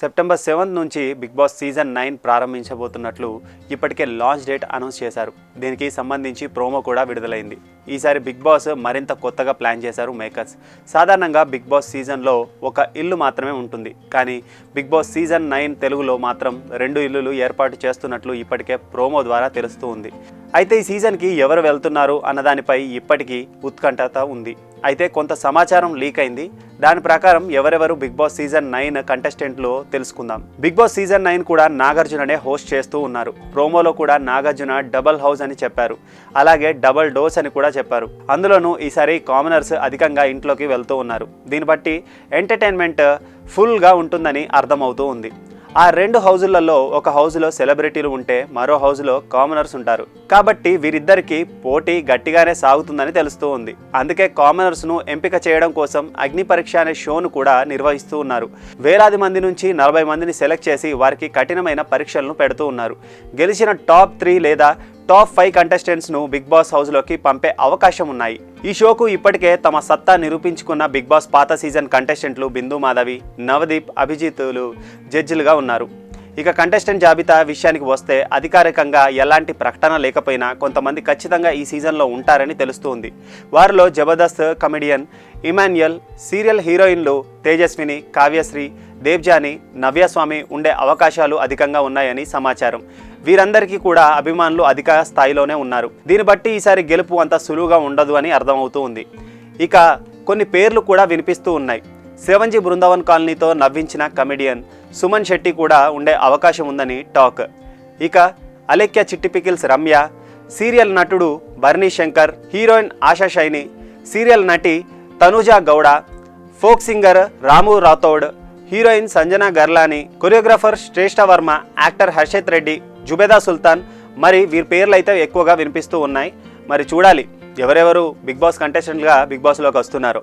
September seventh నుంచి Bigg Boss season nine ప్రారంభించబోతున్నట్లు ఇప్పటికే లాంచ్ డేట్ అనౌన్స్ చేశారు. దీనికి సంబంధించి ప్రోమో కూడా విడుదలైంది. ఈసారి బిగ్ బాస్ మరింత కొత్తగా ప్లాన్ చేశారు మేకర్స్. సాధారణంగా బిగ్ బాస్ సీజన్లో ఒక ఇల్లు మాత్రమే ఉంటుంది. కానీ బిగ్ బాస్ సీజన్ నైన్ తెలుగులో మాత్రం రెండు ఇల్లులు ఏర్పాటు చేస్తున్నట్లు ఇప్పటికే ప్రోమో ద్వారా తెలుస్తూ ఉంది. అయితే ఈ సీజన్కి ఎవరు వెళ్తున్నారు అన్నదానిపై ఇప్పటికీ ఉత్కంఠత ఉంది. అయితే కొంత సమాచారం లీక్ అయింది. దాని ప్రకారం ఎవరెవరు బిగ్ బాస్ సీజన్ నైన్ కంటెస్టెంట్లు తెలుసుకుందాం. బిగ్ బాస్ సీజన్ నైన్ కూడా నాగార్జుననే హోస్ట్ చేస్తూ ఉన్నారు. ప్రోమోలో కూడా నాగార్జున డబల్ హౌస్ అని చెప్పారు. అలాగే డబల్ డోస్ అని కూడా చెప్పారు. అందులోనూ ఈసారి కామనర్స్ అధికంగా ఇంట్లోకి వెళ్తూ ఉన్నారు. దీన్ని బట్టి ఎంటర్టైన్మెంట్ ఫుల్గా ఉంటుందని అర్థమవుతూ ఉంది. ఆ రెండు హౌజులలో ఒక హౌజ్లో సెలబ్రిటీలు ఉంటే మరో హౌజ్లో కామనర్స్ ఉంటారు. కాబట్టి వీరిద్దరికి పోటీ గట్టిగానే సాగుతుందని తెలుస్తూ ఉంది. అందుకే కామనర్స్ను ఎంపిక చేయడం కోసం అగ్ని పరీక్ష అనే షోను కూడా నిర్వహిస్తూ ఉన్నారు. వేలాది మంది నుంచి నలభై మందిని సెలెక్ట్ చేసి వారికి కఠినమైన పరీక్షలను పెడుతూ ఉన్నారు. గెలిచిన టాప్ త్రీ లేదా టాప్ ఫైవ్ కంటెస్టెంట్స్ను బిగ్ బాస్ హౌస్లోకి పంపే అవకాశం ఉన్నాయి. ఈ షోకు ఇప్పటికే తమ సత్తా నిరూపించుకున్న బిగ్ బాస్ పాత సీజన్ కంటెస్టెంట్లు బిందు మాధవి నవదీప్ అభిజిత్లు జడ్జిలుగా ఉన్నారు. ఇక కంటెస్టెంట్ జాబితా విషయానికి వస్తే అధికారికంగా ఎలాంటి ప్రకటన లేకపోయినా కొంతమంది ఖచ్చితంగా ఈ సీజన్లో ఉంటారని తెలుస్తుంది. వారిలో జబర్దస్త్ కమెడియన్ ఇమాన్యుయల్ సీరియల్ హీరోయిన్లు తేజస్విని కావ్యశ్రీ దేవ్జాని నవ్యస్వామి ఉండే అవకాశాలు అధికంగా ఉన్నాయని సమాచారం. వీరందరికీ కూడా అభిమానులు అధిక స్థాయిలోనే ఉన్నారు. దీన్ని బట్టి ఈసారి గెలుపు అంత సులువుగా ఉండదు అని అర్థమవుతూ ఉంది. ఇక కొన్ని పేర్లు కూడా వినిపిస్తూ ఉన్నాయి. శివంజీ బృందావన్ కాలనీతో నవ్వించిన కమెడియన్ సుమన్ శెట్టి కూడా ఉండే అవకాశం ఉందని టాక్. ఇక అలెక్య చిట్టి పికిల్స్ రమ్య సీరియల్ నటుడు బర్నీ శంకర్ హీరోయిన్ ఆశా షైని సీరియల్ నటి Tanuja Gowda folk singer Ramu Rathod heroine Sanjana Galrani choreographer Shrestha Varma actor Harshith Reddy Zubeda Sultan మరి వీరి పేర్లు అయితే ఎక్కువగా వినిపిస్తూ ఉన్నాయి. మరి చూడాలి ఎవరెవరు బిగ్ బాస్ కంటెస్టెంట్గా బిగ్ బాస్లోకి వస్తున్నారో.